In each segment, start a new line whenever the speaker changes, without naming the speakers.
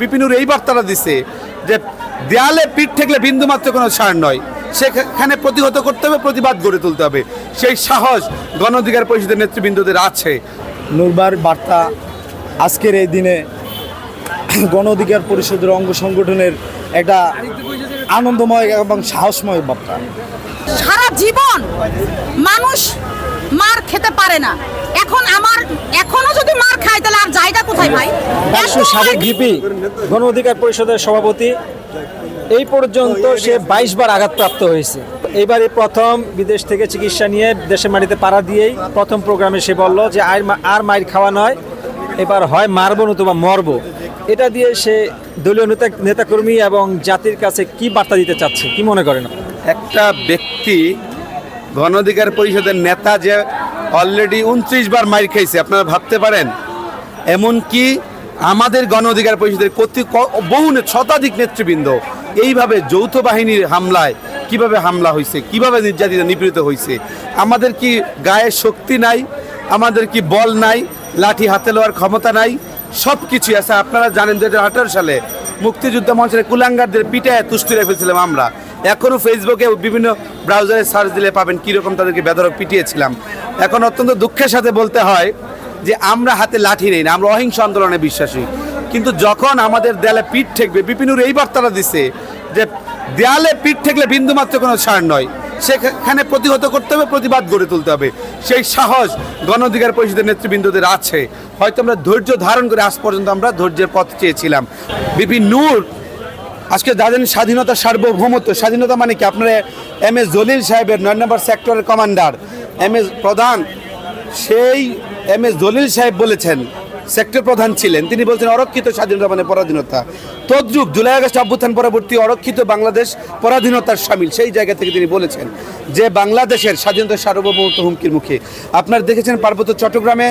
বিপিনুর এই বার্তাটা দিছে যে দেয়ালে পিঠ ঠেকলে বিন্দু মাত্র কোনো ছাড় নয়। সেখানে প্রতিহত করতে হবে, প্রতিবাদ গড়ে তুলতে হবে। সেই সাহস গণ অধিকার পরিষদের নেতৃবৃন্দদের আছে।
নুরবার বার্তা আজকের এই দিনে গণ অধিকার পরিষদের অঙ্গ সংগঠনের একটা আনন্দময় এবং সাহসময় বার্তা।
সারা জীবন মানুষ মার খেতে পারে না। এখন আমার এখনও যদি মার খায় তাহলে আর জায়গা কোথায় ভাই?
সাবেক ভিপি গণ অধিকার পরিষদের সভাপতি এই পর্যন্ত সে বাইশ বার আঘাতপ্রাপ্ত হয়েছে। এইবারে প্রথম বিদেশ থেকে চিকিৎসা নিয়ে দেশের মাটিতে পাড়া দিয়েই প্রথম প্রোগ্রামে সে বলল যে আর আর মায়ের খাওয়া নয় এবার হয় মারবো নতুবা মরবো। এটা দিয়ে সে দলীয় নেতা নেতাকর্মী এবং জাতির কাছে কি বার্তা দিতে চাচ্ছে কি মনে করেন?
একটা ব্যক্তি গণ অধিকার পরিষদের নেতা যে অলরেডি উনত্রিশ বার মাইর খাইছে, আপনারা ভাবতে পারেন। এমনকি আমাদের গণ অধিকার পরিষদের কতি বহু শতাধিক নেতৃবৃন্দ এইভাবে যৌথ বাহিনীর হামলায় কীভাবে হামলা হয়েছে কীভাবে নির্যাতিত, নিপীড়িত হয়েছে আমাদের কি গায়ে শক্তি নাই, আমাদের কি বল নাই, লাঠি হাতে লওয়ার ক্ষমতা নাই সব কিছুই আছে। আপনারা জানেন দু হাজার সালে মুক্তিযুদ্ধ মঞ্চের কুলাঙ্গারদের পিটায় তুষ্টি রেখেছিলাম আমরা। এখনও ফেসবুকে বিভিন্ন ব্রাউজারে সার্চ দিলে পাবেন কীরকম তাদেরকে বেদরক পিটিয়েছিলাম। এখন অত্যন্ত দুঃখের সাথে বলতে হয় যে আমরা হাতে লাঠি নেই না, আমরা অহিংস আন্দোলনে বিশ্বাসী। কিন্তু যখন আমাদের দেয়ালে পিঠ ঠেকবে, বিপিনুর এই বার্তাটা দিছে যে দেয়ালে পিঠ ঠেকলে বিন্দুমাত্র কোনো ছাড় নয়। সেখানে প্রতিহত করতে হবে, প্রতিবাদ গড়ে তুলতে হবে। সেই সাহস গণ অধিকার পরিষদের নেতৃবৃন্দদের আছে। হয়তো আমরা ধৈর্য ধারণ করে আজ পর্যন্ত আমরা ধৈর্যের পথ চেয়েছিলাম। বিপিন নূর আজকে জানেন স্বাধীনতা সার্বভৌমত্ব। স্বাধীনতা মানে কি? আপনারা এম এস জলিল সাহেবের নয় নম্বর সেক্টরের কমান্ডার এম এস প্রধান, সেই এম এস জলিল সাহেব বলেছেন সেক্টর প্রধান ছিলেন। তিনি বলছেন, অরক্ষিত স্বাধীনতা মানে পরাধীনতা। তদ্রুপ জুলাই আগস্ট অভ্যুত্থান পরবর্তী অরক্ষিত বাংলাদেশ পরাধীনতার সামিল। সেই জায়গা থেকে তিনি বলেছেন যে, বাংলাদেশের স্বাধীনতা সার্বভৌমত্ব হুমকির মুখে। আপনারা দেখেছেন পার্বত্য চট্টগ্রামে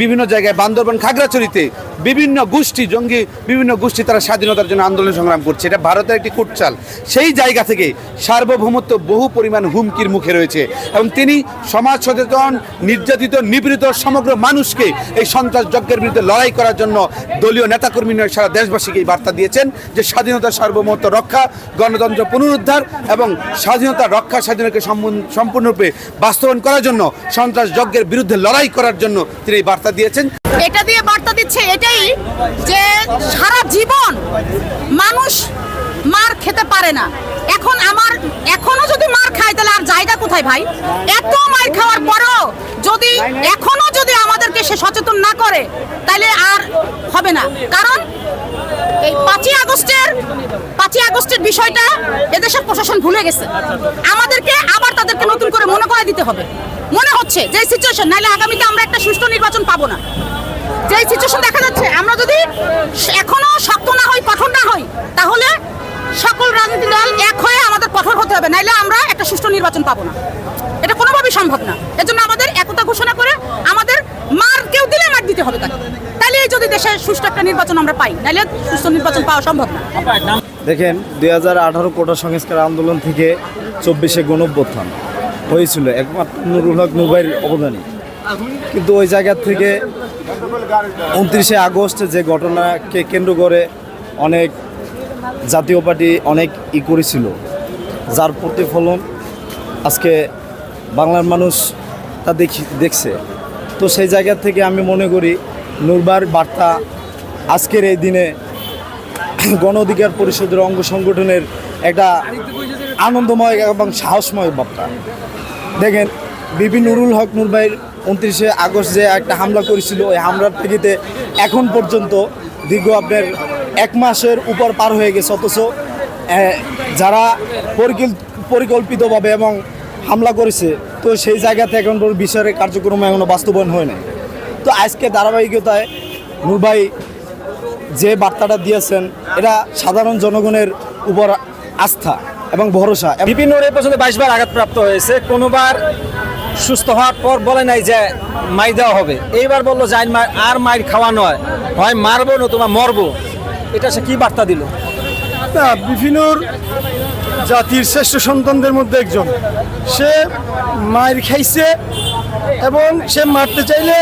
বিভিন্ন জায়গায় বান্দরবান খাগড়াছড়িতে বিভিন্ন গোষ্ঠী, জঙ্গি বিভিন্ন গোষ্ঠী তারা স্বাধীনতার জন্য আন্দোলন সংগ্রাম করছে। এটা ভারতের একটি কুটচাল। সেই জায়গা থেকে সার্বভৌমত্ব বহু পরিমাণ হুমকির মুখে রয়েছে এবং তিনি সমাজ সচেতন, নির্যাতিত নিপীড়িত সমগ্র মানুষকে এই সন্ত্রাস যজ্ঞের বিরুদ্ধে লড়াই করার জন্য দলীয় নেতাকর্মী নয় সারা দেশবাসীকে এই বার্তা দিয়েছেন যে স্বাধীনতার সার্বভৌমত্ব রক্ষা, গণতন্ত্র পুনরুদ্ধার এবং স্বাধীনতা রক্ষা স্বাধীনতাকে সম্পূর্ণরূপে বাস্তবায়ন করার জন্য, সন্ত্রাস যজ্ঞের বিরুদ্ধে লড়াই করার জন্য তিনি বার্তা দিয়েছেন।
এটা দিয়ে বার্তা দিচ্ছে এটাই যে সারা জীবন মানুষ মার খেতে পারে না। এখন আমার, এখনও যদি মার খায় তাহলে আর জায়গা কোথায় ভাই? এত মার খাওয়ার পরেও যদি, এখনও যদি আমাদেরকে সে সচেতন না করে, তাহলে আর হবে না। কারণ এই পাঁচই আগস্টের পাঁচই আগস্টের বিষয়টা এদেশের প্রশাসন ভুলে গেছে। আমাদেরকে আবার তাদেরকে নতুন করে মনে করে দিতে হবে। হচ্ছে, যে সিচুয়েশন নাহলে আগামীতে আমরা একটা সুষ্ঠু নির্বাচন পাবো না। যে সিচুয়েশন দেখা যাচ্ছে, আমরা যদি এখনও শক্ত না হই, কঠোর না হই, তাহলে সকল রাজনৈতিক দল এক হয়ে আমাদের কঠোর হতে হবে, নাহলে আমরা একটা সুষ্ঠু নির্বাচন পাবো না। এটা কোনোভাবেই সম্ভব না। এজন্য আমাদের একতা ঘোষণা করে আমাদের মার কেউ দিলে মার দিতে হবে তাকে। তাহলে যদি দেশে সুষ্ঠু একটা নির্বাচন আমরা পাই, নাহলে সুষ্ঠু নির্বাচন পাওয়া সম্ভব না।
দেখেন, দুই হাজার আঠারো কোটা সংস্কার আন্দোলন থেকে চব্বিশে গণঅভ্যুত্থান। হয়েছিল, একমাত্র নুরুল হক নুবাইয়ের অবদানে কিন্তু ওই জায়গা থেকে উনত্রিশে আগস্ট যে ঘটনাকে কেন্দ্র করে অনেক জাতীয় পার্টি অনেক ই করেছিল, যার প্রতিফলন আজকে বাংলার মানুষ তা দেখি, দেখছে। তো সেই জায়গা থেকে আমি মনে করি, নুরবার বার্তা আজকের এই দিনে গণ অধিকার পরিষদের অঙ্গ সংগঠনের একটা আনন্দময় এবং সাহসময় বার্তা। দেখেন, বিপি নুরুল হক নুর ভাইয়ের উনত্রিশে আগস্ট যে একটা হামলা করেছিল, ওই হামলার থেকেতে এখন পর্যন্ত দীর্ঘ আপনার এক মাসের উপর পার হয়ে গেছে। অথচ যারা পরিকল- পরিকল্পিতভাবে এবং হামলা করেছে, তো সেই জায়গাতে এখন বিচারের কার্যক্রম এখনও বাস্তবায়ন হয় নাই। তো আজকে ধারাবাহিকতায় নূর ভাই যে বার্তাটা দিয়েছেন, এটা সাধারণ জনগণের উপর আস্থা এবং ভরসা।
বিভিন্ন এই পর্যন্ত বাইশ বার আঘাতপ্রাপ্ত হয়েছে। কোনোবার সুস্থ হওয়ার পর বলে নাই যে মাই দেওয়া হবে। এইবার বলল যে আর মাইর খাওয়া নয়, হয় মারবো নতুবা মরবো। এটা সে কি বার্তা দিল?
না বিভিন্নর জাতির শ্রেষ্ঠ সন্তানদের মধ্যে একজন। সে মায়ের খাইছে এবং সে মারতে চাইলে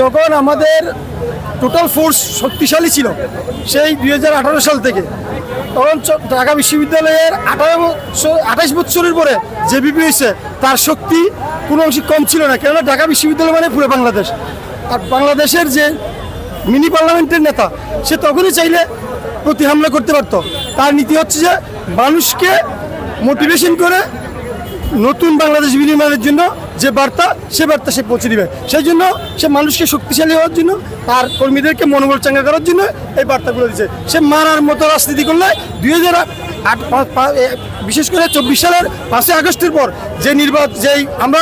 যখন আমাদের টোটাল ফোর্স শক্তিশালী ছিল সেই দুই হাজার আঠারো সাল থেকে। তখন ঢাকা বিশ্ববিদ্যালয়ের আঠারো আঠাশ বছরের পরে যে বিপি হয়েছে, তার শক্তি কোনো অংশে কম ছিল না। কেননা ঢাকা বিশ্ববিদ্যালয় মানে পুরো বাংলাদেশ। আর বাংলাদেশের যে মিনি পার্লামেন্টের নেতা, সে তখনই চাইলে প্রতি হামলা করতে পারতো। তার নীতি হচ্ছে যে মানুষকে মোটিভেশন করে নতুন বাংলাদেশ বিনিময়ের জন্য যে বার্তা, সে বার্তা সে পৌঁছে দিবে। সেই জন্য সে মানুষকে শক্তিশালী হওয়ার জন্য, তার কর্মীদেরকে মনোবল চাঙ্গা করার জন্য এই বার্তাগুলো দিচ্ছে সে মারার মতো রাজনীতি করলে দুই হাজার আট বিশেষ করে চব্বিশ সালের পাঁচই আগস্টের পর যে নির্বাচন যেই আমরা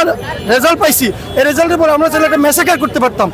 রেজাল্ট পাইছি, এই রেজাল্টের পর আমরা চাইলে একটা মেসাকার করতে পারতাম।